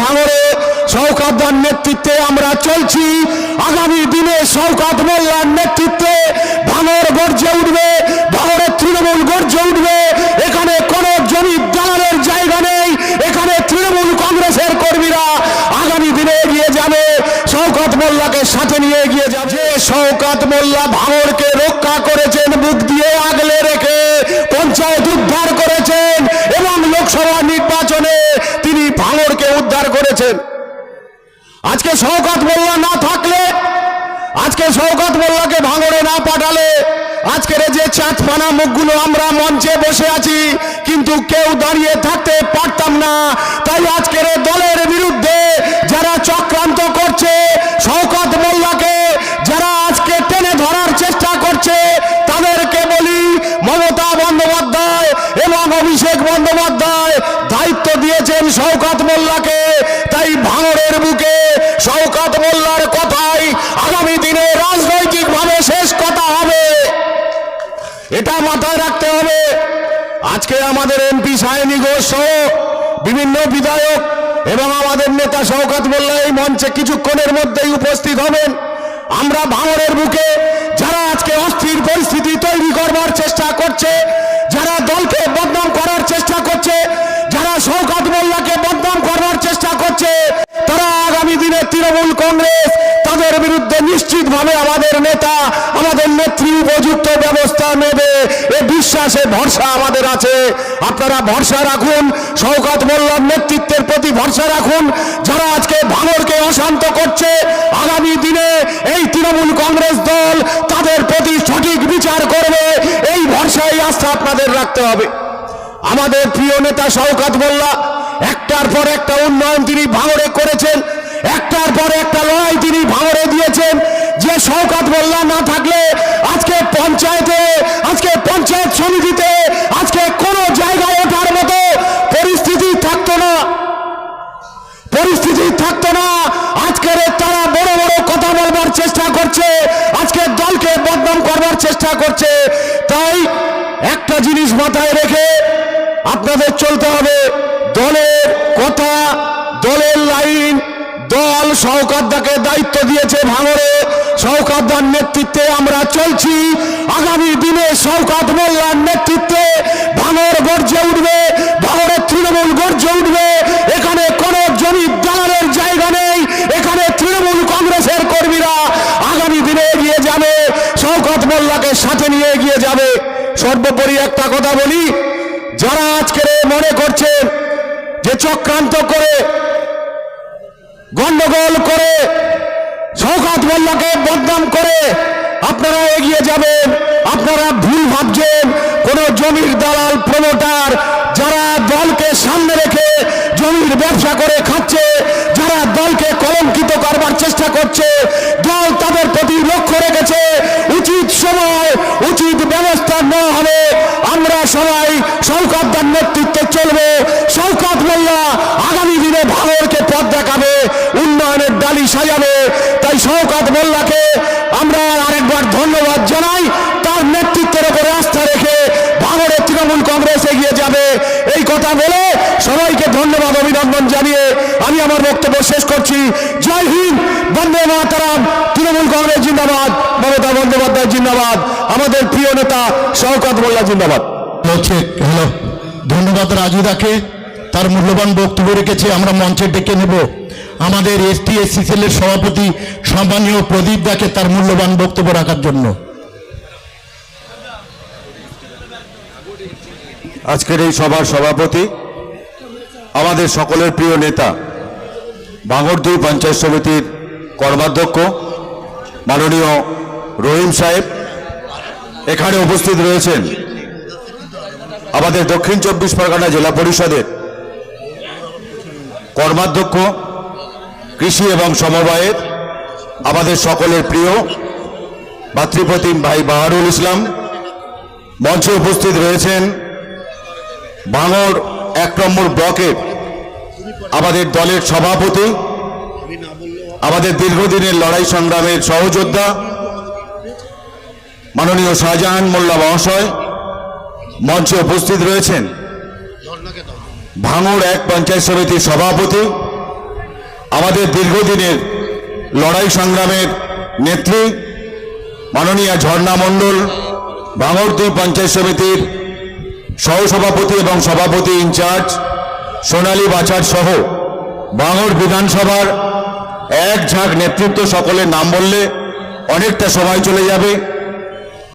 ভাঙরে শওকাতদার নেতৃত্বে আমরা চলছি। আগামী দিনে শওকাত মোল্লার নেতৃত্বে ভাঙর গর্জে উঠবে ভাঙরের তৃণমূল গর্জে উঠবে। এখানে কোন জমি দালালের জায়গা নেই, এখানে তৃণমূল কংগ্রেসের কর্মীরা আগামী দিনে এগিয়ে যাবে শওকাত মোল্লাকে সাথে নিয়ে এগিয়ে যাবে। শওকাত মোল্লা ভাঙরকে রক্ষা করেছেন, বুক দিয়ে আগলে রেখে পঞ্চায়েত উদ্ধার করেছেন এবং লোকসভা নির্বাচনে তিনি উদ্ধার করেছেন। আজকে শওকত মোল্লা না থাকলে, আজকে শওকত মোল্লাকে ভাঙড়ে না পাঠালে, আজকের যে চাঁদপানা মুখগুলো আমরা মঞ্চে বসে আছি, কিন্তু কেউ দাঁড়িয়ে থাকতে পারতাম না। তাই আজকের দলের বিরুদ্ধে যারা চক্রান্ত করছে শওকাত মোল্লাকে যারা আজকে টেনে ধরার চেষ্টা করছে তাদেরকে বলি মমতা বন্দ্যোপাধ্যায় এবং অভিষেক বন্দ্যোপাধ্যায় দায়িত্ব দিয়েছেন শওকাত মোল্লাকে তাই ভাঙড়ের বুকে শওকাত মোল্লার কথাই আগামী দিনে রাজনৈতিকভাবে শেষ কথা হবে এটা মাথায় রাখতে হবে আজকে আমাদের এমপি সায়নী ঘোষ সহ বিভিন্ন বিধায়ক এবং আমাদের নেতা শওকাত মোল্লা এই মঞ্চে কিছুক্ষণের মধ্যেই উপস্থিত হবেন। আমরা ভাঙরের বুকে যারা আজকে অস্থির পরিস্থিতি তৈরি করবার চেষ্টা করছে, যারা দলকে বদনাম করার চেষ্টা করছে, যারা শওকাত মোল্লাকে বদনাম করার চেষ্টা করছে, তারা আগামী দিনে তৃণমূল কংগ্রেস, তাদের বিরুদ্ধে নিশ্চিতভাবে আমাদের নেতা, আমাদের নেত্রী উপযুক্ত ব্যবস্থা বিশ্বাসে ভরসা আমাদের আছে। আপনারা ভরসা রাখুন, শওকাত মোল্লার নেতৃত্বের প্রতি ভরসা রাখুন, যারা আজকে ভাঙরকে অশান্ত করছে, আগামী দিনে এই তৃণমূল কংগ্রেস দল তাদের প্রতি সঠিক বিচার করবে, এই ভরসায় আস্থা আপনাদের রাখতে হবে। আমাদের প্রিয় নেতা শওকাত মোল্লা, একটার পর একটা উন্নয়ন তিনি ভাঙরে করেছেন একটার পর একটা লড়াই তিনি ভাঙড়ে দিয়েছেন যে শওকাত মোল্লা না থাকলে আজকে পঞ্চায়েতে আজকে পঞ্চায়েত সমিতিতে আজকে কোনো জায়গায় ওঠার মতো পরিস্থিতি থাকতো না পরিস্থিতি থাকতো না আজকের এই তারা বড় বড় কথা বলবার চেষ্টা করছে আজকে দলকে করবার চেষ্টা করছে। তাই একটা জিনিস মাথায় রেখে আপনাদের চলতে হবে। দলের কথা, দলের লাইন, দল সহকারদাকে দায়িত্ব দিয়েছে ভাঙরে সহকারদার নেতৃত্বে আমরা চলছি। আগামী দিনে সৌকাত মোল্লার নেতৃত্বে ভাঙর গর্জে উঠবে ভাঙরের তৃণমূল গর্জে উঠবে এখানে কোন জমি দালালের জায়গা নেই এখানে তৃণমূল কংগ্রেসের কর্মীরা আগামী দিনে এগিয়ে যাবে শওকত মোল্লাকে সাথে নিয়ে এগিয়ে যাবে। সর্বোপরি একটা কথা বলি, যারা আজকের মনে করছেন যে চক্রান্ত করে, গন্ডগোল করে, শওকাত মোল্লাকে বদনাম করে আপনারা এগিয়ে যাবেন, আপনারা ভুল ভাবছেন, কোন জমির দালাল প্রমোটার যারা দলকে সামনে রেখে জমির ব্যবসা করে খাচ্ছে, যারা দলকে কলঙ্কিত করবার চেষ্টা করছে, দল তাদের প্রতি লক্ষ্য রেখেছে উচিত সময় উচিত ব্যবস্থা নেওয়া হবে আমরা সবাই শওকাতদার নেতৃত্বে চলবে। শওকাত মোল্লা আগামী দিনে ভাঙরকে পথ দেখাবে, উন্নয়নের ডালি সাজাবে। তাই শওকাত মোল্লাকে আমরা আরেকবার ধন্যবাদ জানাই। তার নেতৃত্বের উপরে আস্থা রেখে ভাঙড়ের তৃণমূল কংগ্রেস এগিয়ে যাবে। এই কথা বলে সবাইকে ধন্যবাদ, অভিনন্দন জানিয়ে আমি আমার বক্তব্য শেষ করছি। জয় হিন্দ, বন্দে মাতারাম, তৃণমূল কংগ্রেস জিন্দাবাদ, মমতা বন্দ্যোপাধ্যায় জিন্দাবাদ, আমাদের প্রিয় নেতা শওকত মোল্লা জিন্দাবাদ। হচ্ছে হ্যালো ধন্যবাদ রাজুদাকে, তার মূল্যবান বক্তব্য রেখেছে, আমরা মঞ্চে ডেকে নেব। আমাদের এসটি এসসি সেলের সভাপতি সম্মানীয় প্রদীপ দাকে তার মূল্যবান বক্তব্য রাখার জন্য। আজকের এই সভার সভাপতি, আমাদের সকলের প্রিয় নেতা ভাঙড় পঞ্চায়েত সমিতির কর্মাধ্যক্ষ, মাননীয় রহিম সাহেব, এখানে উপস্থিত রয়েছেন। আমাদের দক্ষিণ চব্বিশ পরগনা জেলা পরিষদের কর্মাধ্যক্ষ, কৃষি এবং সমবায়ের আমাদের সকলের প্রিয় ভাতৃপ্রতিম ভাই বাহারুল ইসলাম মঞ্চে উপস্থিত রয়েছেন ভাঙড় এক নম্বর ব্লকের আমাদের দলের সভাপতি, আমাদের দীর্ঘদিনের লড়াই সংগ্রামের সহযোদ্ধা মাননীয় শাহজাহান মোল্লা মহাশয় মঞ্চে উপস্থিত রয়েছেন ভাঙড় এক পঞ্চায়েত সমিতির সভাপতি, আমাদের দীর্ঘদিনের লড়াই সংগ্রামের নেত্রী, মাননীয়া ঝর্ণা মণ্ডল, ভাঙড় দুই পঞ্চায়েত সমিতির সহসভাপতি এবং সভাপতি ইনচার্জ সোনালী বাছার সহ ভাঙড় বিধানসভার এক ঝাঁক নেতৃত্ব সকলের নাম বললে অনেকটা সময় চলে যাবে।